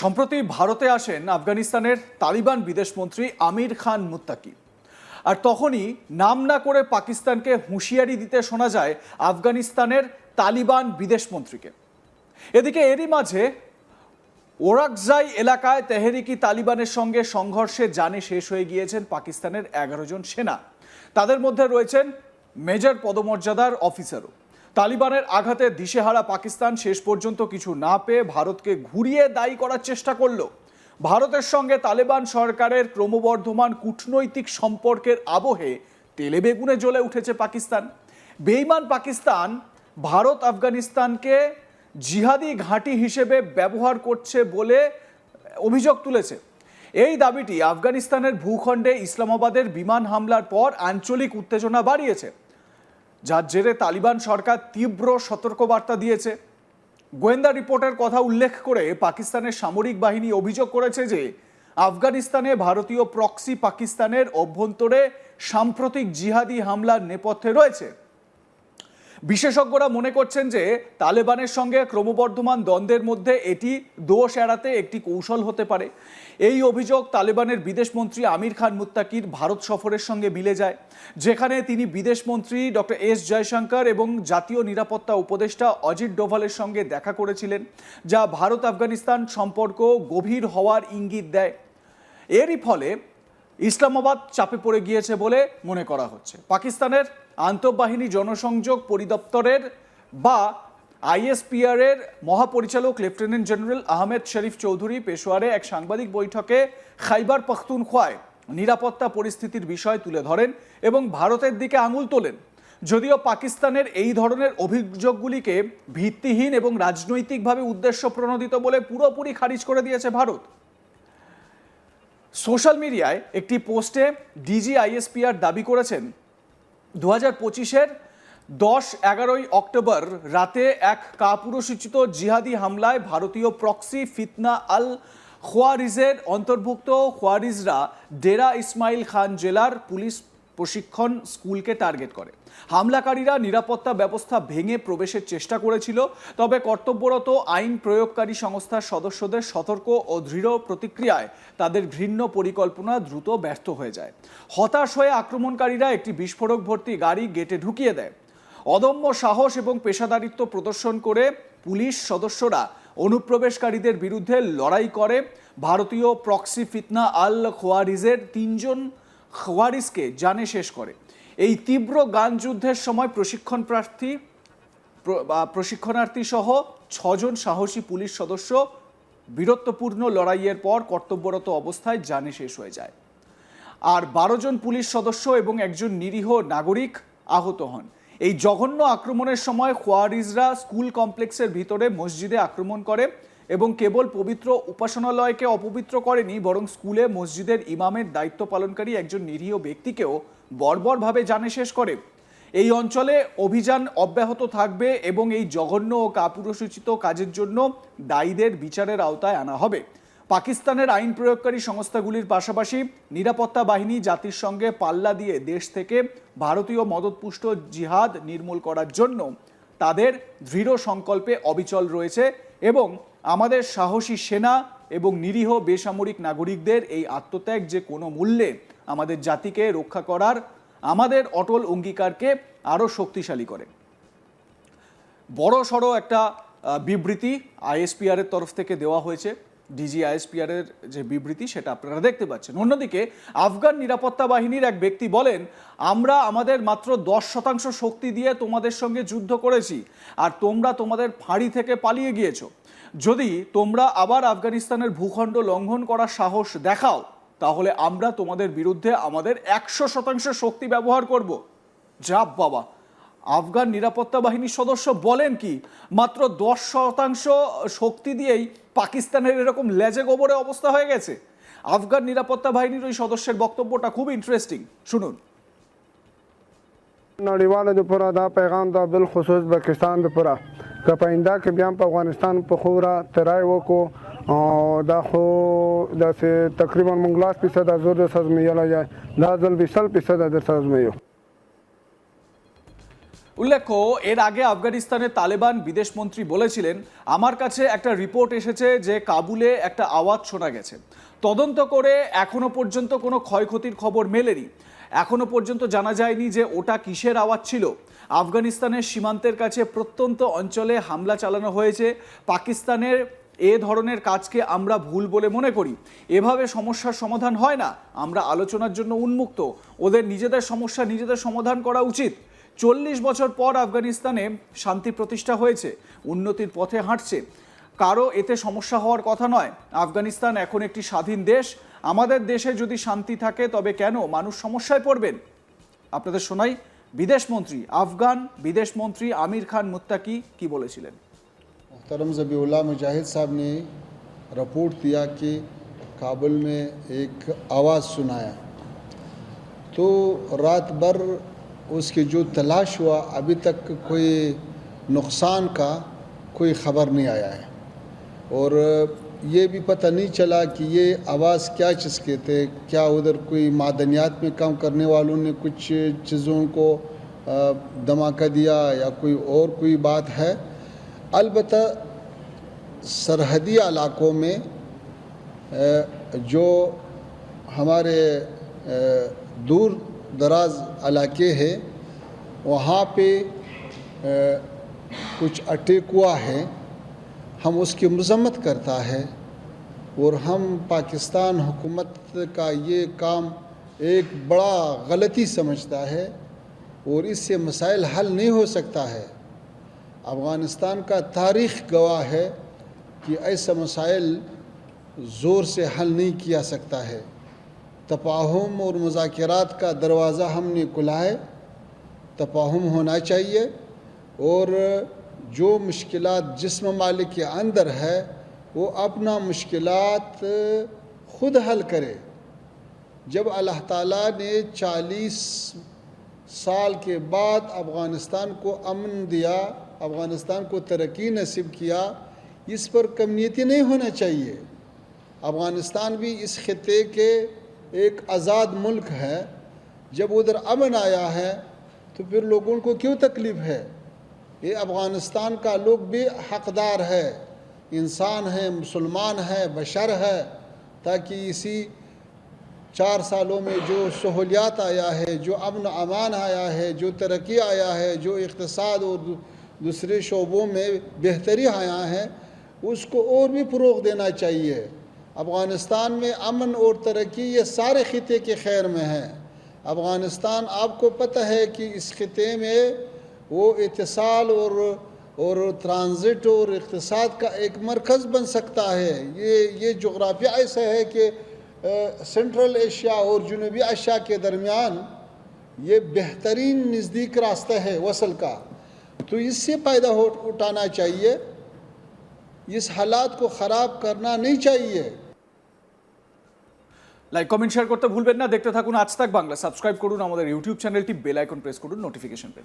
সম্প্রতি ভারতে আসেন আফগানিস্তানের তালিবান বিদেশমন্ত্রী আমির খান মুত্তাকি। আর তখনই নাম না করে পাকিস্তানকে হুঁশিয়ারি দিতে শোনা যায় আফগানিস্তানের তালিবান বিদেশমন্ত্রীকে এদিকে এরই মাঝে ওরাকজাই এলাকায় তেহরিকি তালিবানের সঙ্গে সংঘর্ষে জানে শেষ হয়ে গিয়েছেন পাকিস্তানের এগারো জন সেনা। তাদের মধ্যে রয়েছেন মেজর পদমর্যাদার অফিসারও। তালিবানের আঘাতে দিশেহারা পাকিস্তান শেষ পর্যন্ত কিছু না পেয়ে ভারতকে ঘুরিয়ে দায়ী করার চেষ্টা করল। ভারতের সঙ্গে তালেবান সরকারের ক্রমবর্ধমান কূটনৈতিক সম্পর্কের আবহে তেলে বেগুনে জ্বলে উঠেছে পাকিস্তান। বেইমান পাকিস্তান ভারত আফগানিস্তানকে জিহাদি ঘাঁটি হিসেবে ব্যবহার করছে বলে অভিযোগ তুলেছে। এই দাবিটি আফগানিস্তানের ভূখণ্ডে ইসলামাবাদের বিমান হামলার পর আঞ্চলিক উত্তেজনা বাড়িয়েছে। যার জেরে তালিবান সরকার তীব্র সতর্কবার্তা দিয়েছে। গোয়েন্দা রিপোর্টের কথা উল্লেখ করে পাকিস্তানের সামরিক বাহিনী অভিযোগ করেছে যে, আফগানিস্তানে ভারতীয় প্রক্সি পাকিস্তানের অভ্যন্তরে সাম্প্রতিক জিহাদি হামলার নেপথ্যে রয়েছে। বিশেষজ্ঞরা মনে করছেন যে তালেবানের সঙ্গে ক্রমবর্ধমান দ্বন্দ্বের মধ্যে এটি দোষ এড়াতে একটি কৌশল হতে পারে। এই অভিযোগ তালেবানের বিদেশমন্ত্রী আমির খান মুত্তাকির ভারত সফরের সঙ্গে মিলে যায়, যেখানে তিনি বিদেশমন্ত্রী ডক্টর এস জয়শঙ্কর এবং জাতীয় নিরাপত্তা উপদেষ্টা অজিত ডোভালের সঙ্গে দেখা করেছিলেন, যা ভারত আফগানিস্তান সম্পর্ক গভীর হওয়ার ইঙ্গিত দেয়। এরই ফলে ইসলামাবাদ চাপে পড়ে গিয়েছে বলে মনে করা হচ্ছে। পাকিস্তানের আন্তঃবাহিনী জনসংযোগ পরিদপ্তরের বা আইএসপিআর এর মহাপরিচালক লেফটেন্যান্ট জেনারেল আহমেদ শরীফ চৌধুরী পেশোয়ারে এক সাংবাদিক বৈঠকে খাইবার পখতুনখোয়ায় নিরাপত্তা পরিস্থিতির বিষয় তুলে ধরেন এবং ভারতের দিকে আঙুল তোলেন। যদিও পাকিস্তানের এই ধরনের অভিযোগগুলিকে ভিত্তিহীন এবং রাজনৈতিকভাবে উদ্দেশ্য প্রণোদিত বলে পুরোপুরি খারিজ করে দিয়েছে ভারত। সোশ্যাল মিডিয়ায় একটি পোস্টে ডিজি আইএসপিআর দাবি করেছেন দু হাজার পঁচিশের দশ এগারোই অক্টোবর রাতে এক কাপুরসূচিত জিহাদি হামলায় ভারতীয় প্রক্সি ফিতনা আল খোয়ারিজের অন্তর্ভুক্ত খোয়ারিজরা ডেরা ইসমাইল খান জেলার পুলিশ প্রশিক্ষণ স্কুলকে টার্গেট করে। হামলাকারীরা নিরাপত্তা ব্যবস্থা ভেঙে প্রবেশের চেষ্টা করেছিল, তবে কর্তব্যরত আইন প্রয়োগকারী সংস্থার সদস্যদের সতর্ক ও দৃঢ় প্রতিক্রিয়ায় তাদের ঘৃণ্য পরিকল্পনা দ্রুত ব্যর্থ হয়ে যায়। হতাশ হয়ে আক্রমণকারীরা একটি বিস্ফোরক ভর্তি গাড়ি গেটে ঢুকিয়ে দেয়। অদম্য সাহস এবং পেশাদারিত্ব প্রদর্শন করে পুলিশ সদস্যরা অনুপ্রবেশকারীদের বিরুদ্ধে লড়াই করে। ভারতীয় প্রক্সি ফিতনা আল খোয়ারিজের তিনজন খোয়ারিজকে জানে শেষ করে। এই তীব্র গান যুদ্ধের সময় প্রশিক্ষণ প্রার্থী প্রশিক্ষণার্থী সহ ছজন সাহসী পুলিশ সদস্য বীরত্বপূর্ণ লড়াইয়ের পর কর্তব্যরত অবস্থায় জানে শেষ হয়ে যায়। আর বারো জন পুলিশ সদস্য এবং একজন নিরীহ নাগরিক আহত হন। এই জঘন্য আক্রমণের সময় খোয়ারিজরা স্কুল কমপ্লেক্সের ভিতরে মসজিদে আক্রমণ করে এবং কেবল পবিত্র উপাসনালয়কে অপবিত্র করেনি, বরং স্কুলে মসজিদের ইমামের দায়িত্ব পালনকারী একজন নিরীহ ব্যক্তিকেও বর্বরভাবে জানে শেষ করে। এই অঞ্চলে অভিযান অব্যাহত থাকবে এবং এই জঘন্য ও কাপুরসূচিত কাজের জন্য দায়ীদের বিচারের আওতায় আনা হবে। পাকিস্তানের আইন প্রয়োগকারী সংস্থাগুলির পাশাপাশি নিরাপত্তা বাহিনী জাতির সঙ্গে পাল্লা দিয়ে দেশ থেকে ভারতীয় মদতপুষ্ট জিহাদ নির্মূল করার জন্য তাদের দৃঢ় সংকল্পে অবিচল রয়েছে এবং আমাদের সাহসী সেনা এবং নিরীহ বেসামরিক নাগরিকদের এই আত্মত্যাগ যে কোনো মূল্যে আমাদের জাতিকে রক্ষা করার আমাদের অটল অঙ্গীকারকে আরও শক্তিশালী করে। বড় সড়ো একটা বিবৃতি আইএসপিআর এর তরফ থেকে দেওয়া হয়েছে। ডিজি আইএসপিআর এর যে বিবৃতি সেটা আপনারা দেখতে পাচ্ছেন। অন্যদিকে আফগান নিরাপত্তা বাহিনীর এক ব্যক্তি বলেন, আমরা আমাদের মাত্র দশ শতাংশ শক্তি দিয়ে তোমাদের সঙ্গে যুদ্ধ করেছি, আর তোমরা তোমাদের ফাঁড়ি থেকে পালিয়ে গিয়েছো। যদি তোমরা আবার আফগানিস্তানের ভূখণ্ড লঙ্ঘন করার সাহস দেখাও তাহলে আমরা তোমাদের বিরুদ্ধে আমাদের একশো শতাংশ শক্তি ব্যবহার করব যা বাবা আফগান নিরাপত্তা বাহিনীর সদস্য বলেন কি মাত্র দশ শতাংশ শক্তি দিয়েই পাকিস্তানের এরকম লেজে গোবরে অবস্থা হয়ে গেছে আফগান নিরাপত্তা বাহিনীর ওই সদস্যের বক্তব্যটা খুব ইন্টারেস্টিং শুনুন نړیواله د پوره دا پیغام دا بالخصوص پاکستان د پوره که په آینده کې بیا په افغانستان په خوره ترای وکړو او دا خو داسې تقریبا مونږ لاس فیصد زور د سزمیلا یا دا ځل بیسل فیصد در سزمیو উল্লেখ্য এর আগে আফগানিস্তানের তালেবান বিদেশমন্ত্রী বলেছিলেন আমার কাছে একটা রিপোর্ট এসেছে যে কাবুলে একটা আওয়াজ শোনা গেছে তদন্ত করে এখনো পর্যন্ত কোনো ক্ষয়ক্ষতির খবর মেলেনি এখনও পর্যন্ত জানা যায়নি যে ওটা কিসের আওয়াজ ছিল। আফগানিস্তানের সীমান্তের কাছে প্রত্যন্ত অঞ্চলে হামলা চালানো হয়েছে। পাকিস্তানের এ ধরনের কাজকে আমরা ভুল বলে মনে করি। এভাবে সমস্যার সমাধান হয় না। আমরা আলোচনার জন্য উন্মুক্ত। ওদের নিজেদের সমস্যা নিজেদের সমাধান করা উচিত। চল্লিশ বছর পর আফগানিস্তানে শান্তি প্রতিষ্ঠা হয়েছে। উন্নতির পথে হাঁটছে। কারো এতে সমস্যা হওয়ার কথা নয় আফগানিস্তান এখন একটি স্বাধীন দেশ আমাদের দেশে যদি শান্তি থাকে তবে কেন মানুষ সমস্যায় পড়বেন আপনাদের শোনাই বিদেশমন্ত্রী আফগান বিদেশমন্ত্রী আমির খান মুত্তাকি কি বলেছিলেন मोहतरम ज़बीउल्ला मुजाहिद साहब ने रिपोर्ट दिया कि काबुल में एक आवाज़ सुनाया तो रात भर उसकी जो तलाश हुआ अभी तक कोई नुकसान का कोई ख़बर नहीं आया है اور یہ بھی پتہ نہیں چلا کہ یہ آواز کیا چیز کے تھے، کیا ادھر کوئی معدنیات میں کام کرنے والوں نے کچھ چیزوں کو دھماکہ دیا یا کوئی اور کوئی بات ہے۔ البتہ سرحدی علاقوں میں جو ہمارے دور دراز علاقے ہیں، وہاں پہ کچھ اٹیکوا ہے ہم اس کی مذمت کرتا ہے اور ہم پاکستان حکومت کا یہ کام ایک بڑا غلطی سمجھتا ہے اور اس سے مسائل حل نہیں ہو سکتا ہے۔ افغانستان کا تاریخ گواہ ہے کہ ایسا مسائل زور سے حل نہیں کیا سکتا ہے۔ تفاہم اور مذاکرات کا دروازہ ہم نے کھلا ہے۔ تفاہم ہونا چاہیے اور جو مشکلات جسم مالک کے اندر ہے، وہ اپنا مشکلات خود حل کرے۔ جب اللہ تعالیٰ نے چالیس سال کے بعد افغانستان کو امن دیا، افغانستان کو ترقی نصیب کیا، اس پر کمیتی نہیں ہونا چاہیے۔ افغانستان بھی اس خطے کے ایک آزاد ملک ہے۔ جب ادھر امن آیا ہے، تو پھر لوگوں کو کیوں تکلیف ہے؟ یہ افغانستان کا لوگ بھی حقدار ہے۔ انسان ہے، مسلمان ہے، بشر ہے۔ تاکہ اسی چار سالوں میں جو سہولیات آیا ہے، جو امن امان آیا ہے، جو ترقی آیا ہے، جو اقتصاد اور دوسرے شعبوں میں بہتری آیا ہے، اس کو اور بھی فروغ دینا چاہیے۔ افغانستان میں امن اور ترقی یہ سارے خطے کے خیر میں ہیں۔ افغانستان آپ کو پتہ ہے کہ اس خطے میں وہ اتصال اور اور ٹرانزٹ اور اقتصاد کا ایک مرکز بن سکتا ہے۔ یہ یہ جغرافیہ ایسا ہے کہ سینٹرل ایشیا اور جنوبی ایشیا کے درمیان یہ بہترین نزدیک راستہ ہے وصل کا۔ تو اس سے فائدہ اٹھانا چاہیے۔ اس حالات کو خراب کرنا نہیں چاہیے۔ لائک کمنٹ شیئر کرتے ভুলবেন না دیکھتے থাকুন آج تک বাংলা سبسکرائب করুন ہمارے یوٹیوب چینل بیل আইকন پریس کرو نوٹیفکیشن پہ